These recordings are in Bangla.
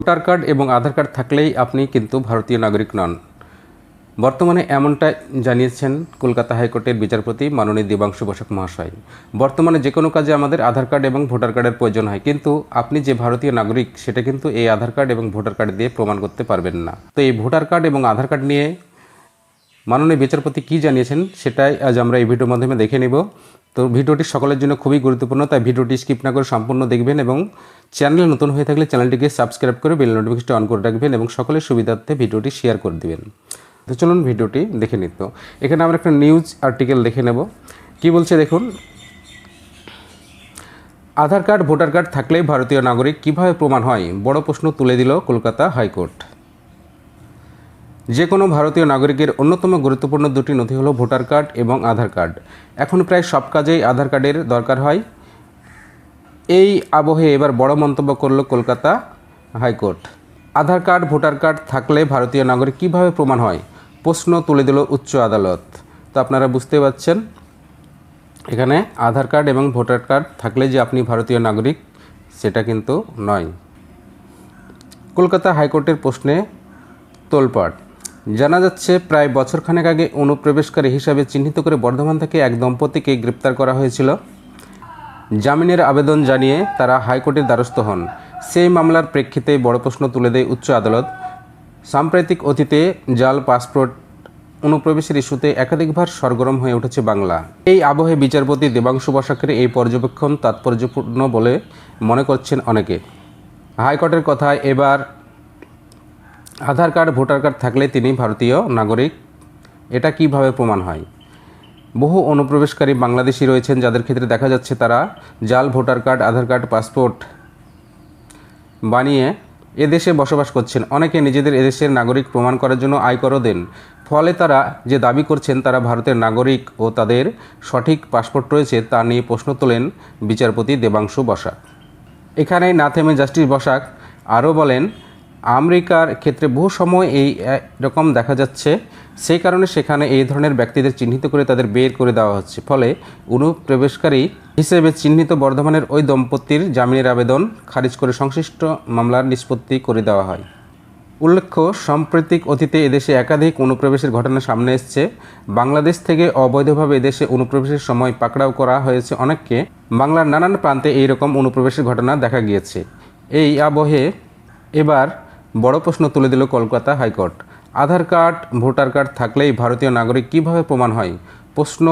ভোটার কার্ড এবং আধার কার্ড থাকলেই আপনি কিন্তু ভারতীয় নাগরিক নন। বর্তমানে এমনটা জানিয়েছেন কলকাতা হাইকোর্টের বিচারপতি মাননীয় দেবাংশু বসাক মহাশয়। বর্তমানে যে কোনো কাজে আমাদের আধার কার্ড এবং ভোটার কার্ডের প্রয়োজন হয়, কিন্তু আপনি যে ভারতীয় নাগরিক, সেটা কিন্তু এই আধার কার্ড এবং ভোটার কার্ড দিয়ে প্রমাণ করতে পারবেন না। তো এই ভোটার কার্ড এবং আধার কার্ড নিয়ে মাননীয় বিচারপতি কী জানিয়েছেন সেটাই আজ আমরা এই ভিডিওর মাধ্যমে দেখে নেব। তো ভিডিওটি সকলের জন্য খুবই গুরুত্বপূর্ণ, তাই ভিডিওটি স্কিপ না করে সম্পূর্ণ দেখবেন এবং চ্যানেলে নতুন হয়ে থাকলে চ্যানেলটিকে সাবস্ক্রাইব করে বেল নোটিফিকেশনটি অন করে রাখবেন এবং সকলের সুবিধার্থে ভিডিওটি শেয়ার করে দিবেন। তো চলুন ভিডিওটি দেখে নিত এখানে আমরা একটা নিউজ আর্টিকেল দেখে নেব। কি বলছে দেখুন? আধার কার্ড, ভোটার কার্ড থাকলেই ভারতীয় নাগরিক কীভাবে প্রমাণ হয়? বড় প্রশ্ন তুলে দিল কলকাতা হাইকোর্ট। যে কোনো ভারতীয় নাগরিকের অন্যতম গুরুত্বপূর্ণ দুটি নথি হলো ভোটার কার্ড এবং আধার কার্ড। এখন প্রায় সব কাজেই আধার কার্ডের দরকার হয়। এই আবহে এবার বড় মন্তব্য করল Kolkata high court. Aadhaar card, voter card থাকলে ভারতীয় নাগরিক কীভাবে প্রমাণ হয়? প্রশ্ন তুলে দিল উচ্চ আদালত। তো আপনারা বুঝতে পারছেন, এখানে আধার কার্ড এবং ভোটার কার্ড থাকলে যে আপনি ভারতীয় নাগরিক, সেটা কিন্তু নয়। কলকাতা হাইকোর্টের প্রশ্নে তোলপাট জানা যাচ্ছে, প্রায় বছরখানেক আগে অনুপ্রবেশকারী হিসাবে চিহ্নিত করে বর্ধমান থেকে এক দম্পতিকে গ্রেপ্তার করা হয়েছিল। জামিনের আবেদন জানিয়ে তারা হাইকোর্টের দ্বারস্থ হন। সেই মামলার প্রেক্ষিতে বড় প্রশ্ন তুলে দেয় উচ্চ আদালত। সাম্প্রতিক অতীতে জাল, পাসপোর্ট অনুপ্রবেশের ইস্যুতে একাধিকবার সরগরম হয়ে উঠেছে বাংলা। এই আবহে বিচারপতি দেবাংশু বসাকের এই পর্যবেক্ষণ তাৎপর্যপূর্ণ বলে মনে করছেন অনেকে। হাইকোর্টের কথায় এবার আধার কার্ড, ভোটার কার্ড থাকলে তিনি ভারতীয় নাগরিক। এটা কীভাবে প্রমাণ হয়? বহু অনুপ্রবেশকারী বাংলাদেশি রয়েছেন যাদের ক্ষেত্রে দেখা যাচ্ছে তারা জাল, voter card, Aadhaar card, passport বানিয়ে এদেশে বসবাস করছেন। অনেকে নিজেদের এদেশের নাগরিক প্রমাণ করার জন্য আয়করও দেন। ফলে তারা যে দাবি করছেন, তারা ভারতের নাগরিক ও তাদের সঠিক পাসপোর্ট রয়েছে তা নিয়ে প্রশ্ন তোলেন বিচারপতি দেবাংশু বসাক। এখানেই না থেমে জাস্টিস বসাক আরও বলেন আমেরিকার ক্ষেত্রে বহু সময় এই রকম দেখা যাচ্ছে। সেই কারণে সেখানে এই ধরনের ব্যক্তিদের চিহ্নিত করে তাদের বের করে দেওয়া হচ্ছে। ফলে অনুপ্রবেশকারী হিসেবে চিহ্নিত বর্ধমানের ওই দম্পতির জামিনের আবেদন খারিজ করে সংশ্লিষ্ট মামলার নিষ্পত্তি করে দেওয়া হয়। উল্লেখ্য, সাম্প্রতিক অতীতে এদেশে একাধিক অনুপ্রবেশের ঘটনা সামনে এসছে। বাংলাদেশ থেকে অবৈধভাবে এদেশে অনুপ্রবেশের সময় পাকড়াও করা হয়েছে অনেককে। বাংলার নানান প্রান্তে এই রকম অনুপ্রবেশের ঘটনা দেখা গিয়েছে। এই আবহে এবার বড় প্রশ্ন তুলে দিল Kolkata high court. Aadhaar card, voter card থাকলেই ভারতীয় নাগরিক কীভাবে প্রমাণ হয়? প্রশ্ন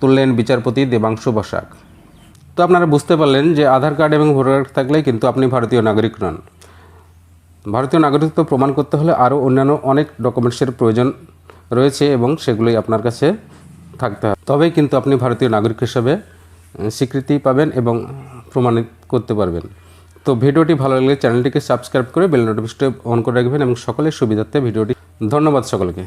তুললেন বিচারপতি দেবাংশু বসাক। তো আপনারা বুঝতে পারলেন যে আধার কার্ড এবং ভোটার কার্ড থাকলেই কিন্তু আপনি ভারতীয় নাগরিক নন। ভারতীয় নাগরিকত্ব প্রমাণ করতে হলে আরও অন্যান্য অনেক ডকুমেন্টসের প্রয়োজন রয়েছে এবং সেগুলোই আপনার কাছে থাকতে হবে। তবেই কিন্তু আপনি ভারতীয় নাগরিক হিসেবে স্বীকৃতি পাবেন এবং প্রমাণিত করতে পারবেন। তো ভিডিওটি ভালো লাগলে চ্যানেলটিকে সাবস্ক্রাইব করে বেল নোটিফিকেশনটি অন করে রাখবেন এবং সকলের সুবিধার্থে ভিডিওটি ধন্যবাদ সকলকে।